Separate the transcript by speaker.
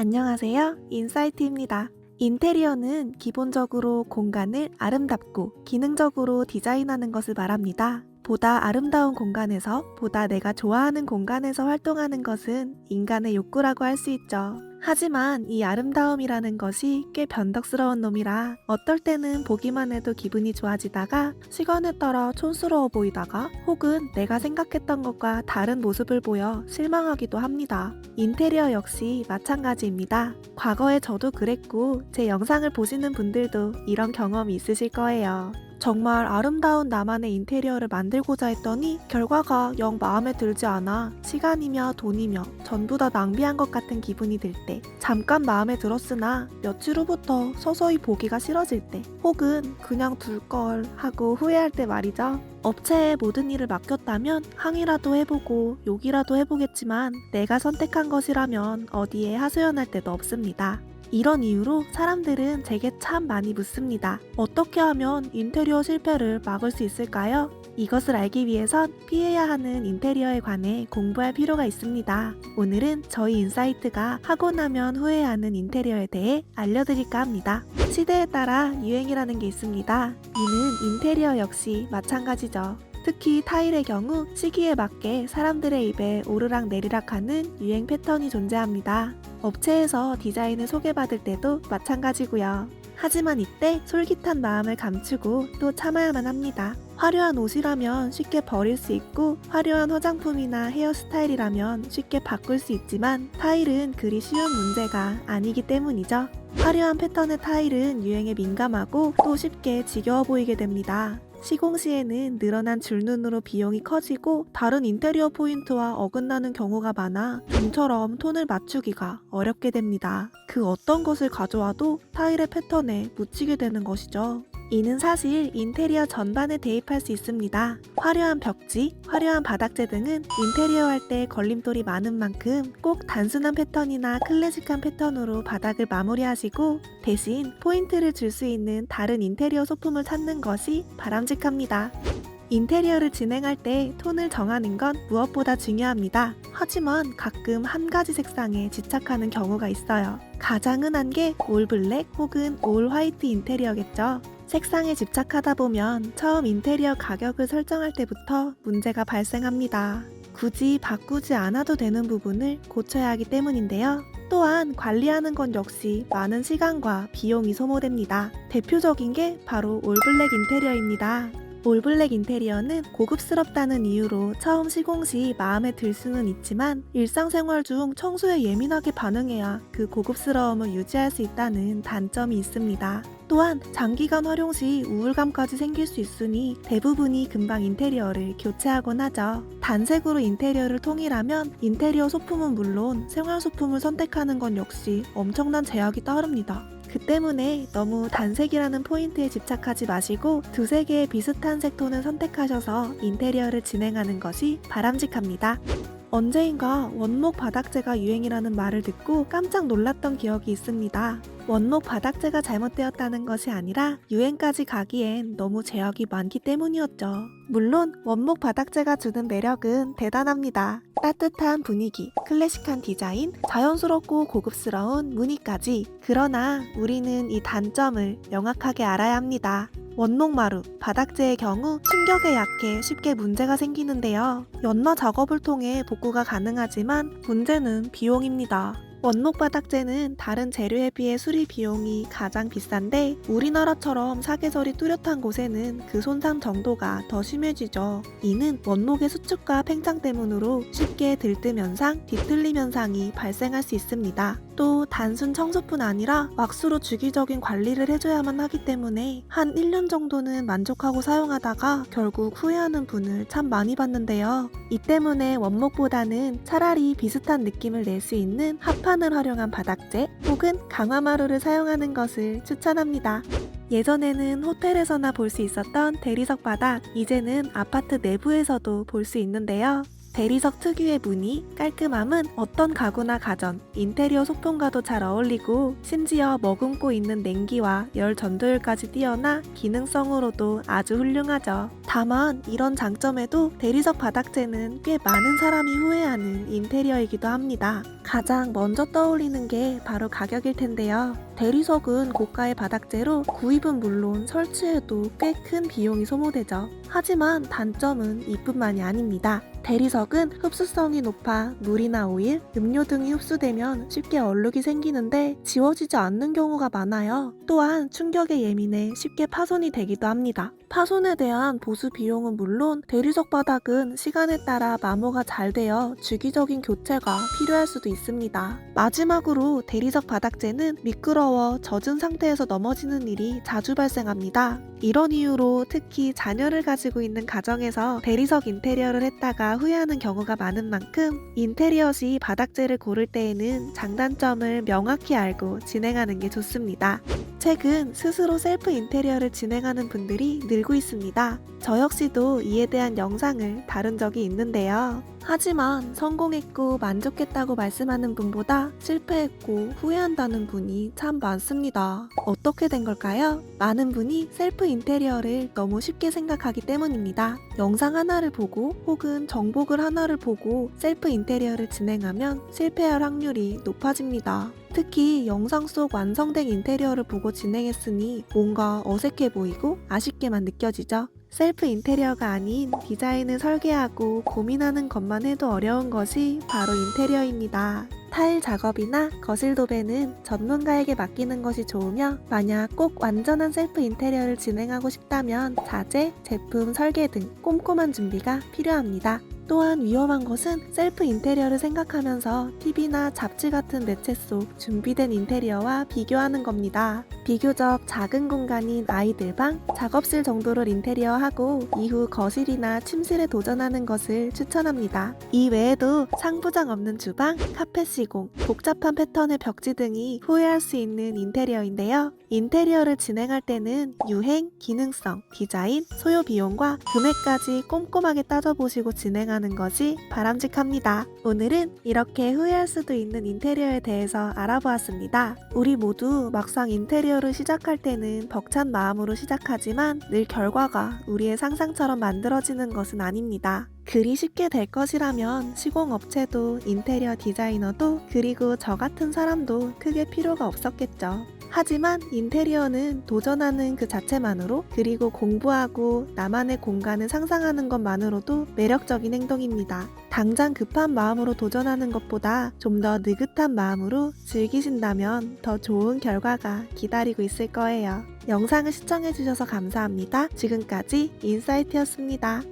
Speaker 1: 안녕하세요. 인사이트입니다. 인테리어는 기본적으로 공간을 아름답고 기능적으로 디자인하는 것을 말합니다. 보다 아름다운 공간에서 보다 내가 좋아하는 공간에서 활동하는 것은 인간의 욕구라고 할 수 있죠. 하지만 이 아름다움이라는 것이 꽤 변덕스러운 놈이라 어떨 때는 보기만 해도 기분이 좋아지다가 시간에 따라 촌스러워 보이다가 혹은 내가 생각했던 것과 다른 모습을 보여 실망하기도 합니다. 인테리어 역시 마찬가지입니다. 과거에 저도 그랬고 제 영상을 보시는 분들도 이런 경험이 있으실 거예요. 정말 아름다운 나만의 인테리어를 만들고자 했더니 결과가 영 마음에 들지 않아 시간이며 돈이며 전부 다 낭비한 것 같은 기분이 들 때, 잠깐 마음에 들었으나 며칠 후부터 서서히 보기가 싫어질 때, 혹은 그냥 둘 걸 하고 후회할 때 말이죠. 업체에 모든 일을 맡겼다면 항의라도 해보고 욕이라도 해보겠지만 내가 선택한 것이라면 어디에 하소연할 데도 없습니다. 이런 이유로 사람들은 제게 참 많이 묻습니다. 어떻게 하면 인테리어 실패를 막을 수 있을까요? 이것을 알기 위해선 피해야 하는 인테리어에 관해 공부할 필요가 있습니다. 오늘은 저희 인사이트가 하고 나면 후회하는 인테리어에 대해 알려드릴까 합니다. 시대에 따라 유행이라는 게 있습니다. 이는 인테리어 역시 마찬가지죠. 특히 타일의 경우 시기에 맞게 사람들의 입에 오르락 내리락 하는 유행 패턴이 존재합니다. 업체에서 디자인을 소개받을 때도 마찬가지고요. 하지만 이때 솔깃한 마음을 감추고 또 참아야만 합니다. 화려한 옷이라면 쉽게 버릴 수 있고 화려한 화장품이나 헤어스타일이라면 쉽게 바꿀 수 있지만 타일은 그리 쉬운 문제가 아니기 때문이죠. 화려한 패턴의 타일은 유행에 민감하고 또 쉽게 지겨워 보이게 됩니다. 시공 시에는 늘어난 줄눈으로 비용이 커지고 다른 인테리어 포인트와 어긋나는 경우가 많아 좀처럼 톤을 맞추기가 어렵게 됩니다. 그 어떤 것을 가져와도 타일의 패턴에 묻히게 되는 것이죠. 이는 사실 인테리어 전반에 대입할 수 있습니다. 화려한 벽지, 화려한 바닥재 등은 인테리어 할 때 걸림돌이 많은 만큼 꼭 단순한 패턴이나 클래식한 패턴으로 바닥을 마무리하시고 대신 포인트를 줄 수 있는 다른 인테리어 소품을 찾는 것이 바람직합니다. 인테리어를 진행할 때 톤을 정하는 건 무엇보다 중요합니다. 하지만 가끔 한 가지 색상에 집착하는 경우가 있어요. 가장 흔한 게 올 블랙 혹은 올 화이트 인테리어겠죠. 색상에 집착하다 보면 처음 인테리어 가격을 설정할 때부터 문제가 발생합니다. 굳이 바꾸지 않아도 되는 부분을 고쳐야 하기 때문인데요. 또한 관리하는 건 역시 많은 시간과 비용이 소모됩니다. 대표적인 게 바로 올블랙 인테리어입니다. 올블랙 인테리어는 고급스럽다는 이유로 처음 시공 시 마음에 들 수는 있지만 일상생활 중 청소에 예민하게 반응해야 그 고급스러움을 유지할 수 있다는 단점이 있습니다. 또한 장기간 활용 시 우울감까지 생길 수 있으니 대부분이 금방 인테리어를 교체하곤 하죠. 단색으로 인테리어를 통일하면 인테리어 소품은 물론 생활 소품을 선택하는 건 역시 엄청난 제약이 따릅니다. 그 때문에 너무 단색이라는 포인트에 집착하지 마시고 두세 개의 비슷한 색톤을 선택하셔서 인테리어를 진행하는 것이 바람직합니다. 언제인가 원목 바닥재가 유행이라는 말을 듣고 깜짝 놀랐던 기억이 있습니다. 원목 바닥재가 잘못되었다는 것이 아니라 유행까지 가기엔 너무 제약이 많기 때문이었죠. 물론 원목 바닥재가 주는 매력은 대단합니다. 따뜻한 분위기, 클래식한 디자인, 자연스럽고 고급스러운 무늬까지. 그러나 우리는 이 단점을 명확하게 알아야 합니다. 원목마루, 바닥재의 경우 충격에 약해 쉽게 문제가 생기는데요. 연마 작업을 통해 복구가 가능하지만 문제는 비용입니다. 원목 바닥재는 다른 재료에 비해 수리 비용이 가장 비싼데 우리나라처럼 사계절이 뚜렷한 곳에는 그 손상 정도가 더 심해지죠. 이는 원목의 수축과 팽창 때문으로 쉽게 들뜸 현상, 뒤틀림 현상이 발생할 수 있습니다. 또 단순 청소뿐 아니라 왁스로 주기적인 관리를 해줘야만 하기 때문에 한 1년 정도는 만족하고 사용하다가 결국 후회하는 분을 참 많이 봤는데요. 이 때문에 원목보다는 차라리 비슷한 느낌을 낼 수 있는 합판을 활용한 바닥재 혹은 강화마루를 사용하는 것을 추천합니다. 예전에는 호텔에서나 볼 수 있었던 대리석 바닥, 이제는 아파트 내부에서도 볼 수 있는데요. 대리석 특유의 무늬, 깔끔함은 어떤 가구나 가전, 인테리어 소품과도 잘 어울리고 심지어 머금고 있는 냉기와 열 전도율까지 뛰어나 기능성으로도 아주 훌륭하죠. 다만 이런 장점에도 대리석 바닥재는 꽤 많은 사람이 후회하는 인테리어이기도 합니다. 가장 먼저 떠올리는 게 바로 가격일 텐데요. 대리석은 고가의 바닥재로 구입은 물론 설치에도 꽤 큰 비용이 소모되죠. 하지만 단점은 이뿐만이 아닙니다. 대리석은 흡수성이 높아 물이나 오일, 음료 등이 흡수되면 쉽게 얼룩이 생기는데 지워지지 않는 경우가 많아요. 또한 충격에 예민해 쉽게 파손이 되기도 합니다. 파손에 대한 보수 비용은 물론 대리석 바닥은 시간에 따라 마모가 잘 되어 주기적인 교체가 필요할 수도 있습니다. 마지막으로 대리석 바닥재는 미끄러워 젖은 상태에서 넘어지는 일이 자주 발생합니다. 이런 이유로 특히 자녀를 가지고 있는 가정에서 대리석 인테리어를 했다가 후회하는 경우가 많은 만큼 인테리어 시 바닥재를 고를 때에는 장단점을 명확히 알고 진행하는 게 좋습니다. 최근 스스로 셀프 인테리어를 진행하는 분들이 늘고 있습니다. 저 역시도 이에 대한 영상을 다룬 적이 있는데요. 하지만 성공했고 만족했다고 말씀하는 분보다 실패했고 후회한다는 분이 참 많습니다. 어떻게 된 걸까요? 많은 분이 셀프 인테리어를 너무 쉽게 생각하기 때문입니다. 영상 하나를 보고 혹은 정보글 하나를 보고 셀프 인테리어를 진행하면 실패할 확률이 높아집니다. 특히 영상 속 완성된 인테리어를 보고 진행했으니 뭔가 어색해 보이고 아쉽게만 느껴지죠. 셀프 인테리어가 아닌 디자인을 설계하고 고민하는 것만 해도 어려운 것이 바로 인테리어입니다. 타일 작업이나 거실 도배는 전문가에게 맡기는 것이 좋으며 만약 꼭 완전한 셀프 인테리어를 진행하고 싶다면 자재, 제품 설계 등 꼼꼼한 준비가 필요합니다. 또한 위험한 것은 셀프 인테리어를 생각하면서 TV나 잡지 같은 매체 속 준비된 인테리어와 비교하는 겁니다. 비교적 작은 공간인 아이들 방, 작업실 정도를 인테리어하고 이후 거실이나 침실에 도전하는 것을 추천합니다. 이 외에도 상부장 없는 주방, 카펫 시공, 복잡한 패턴의 벽지 등이 후회할 수 있는 인테리어인데요. 인테리어를 진행할 때는 유행, 기능성, 디자인, 소요 비용과 금액까지 꼼꼼하게 따져보시고 진행 하는 것이 바람직합니다. 오늘은 이렇게 후회할 수도 있는 인테리어에 대해서 알아보았습니다. 우리 모두 막상 인테리어를 시작할 때는 벅찬 마음으로 시작하지만 늘 결과가 우리의 상상처럼 만들어지는 것은 아닙니다. 그리 쉽게 될 것이라면 시공업체도 인테리어 디자이너도 그리고 저 같은 사람도 크게 필요가 없었겠죠. 하지만 인테리어는 도전하는 그 자체만으로 그리고 공부하고 나만의 공간을 상상하는 것만으로도 매력적인 행동입니다. 당장 급한 마음으로 도전하는 것보다 좀 더 느긋한 마음으로 즐기신다면 더 좋은 결과가 기다리고 있을 거예요. 영상을 시청해주셔서 감사합니다. 지금까지 인사이트였습니다.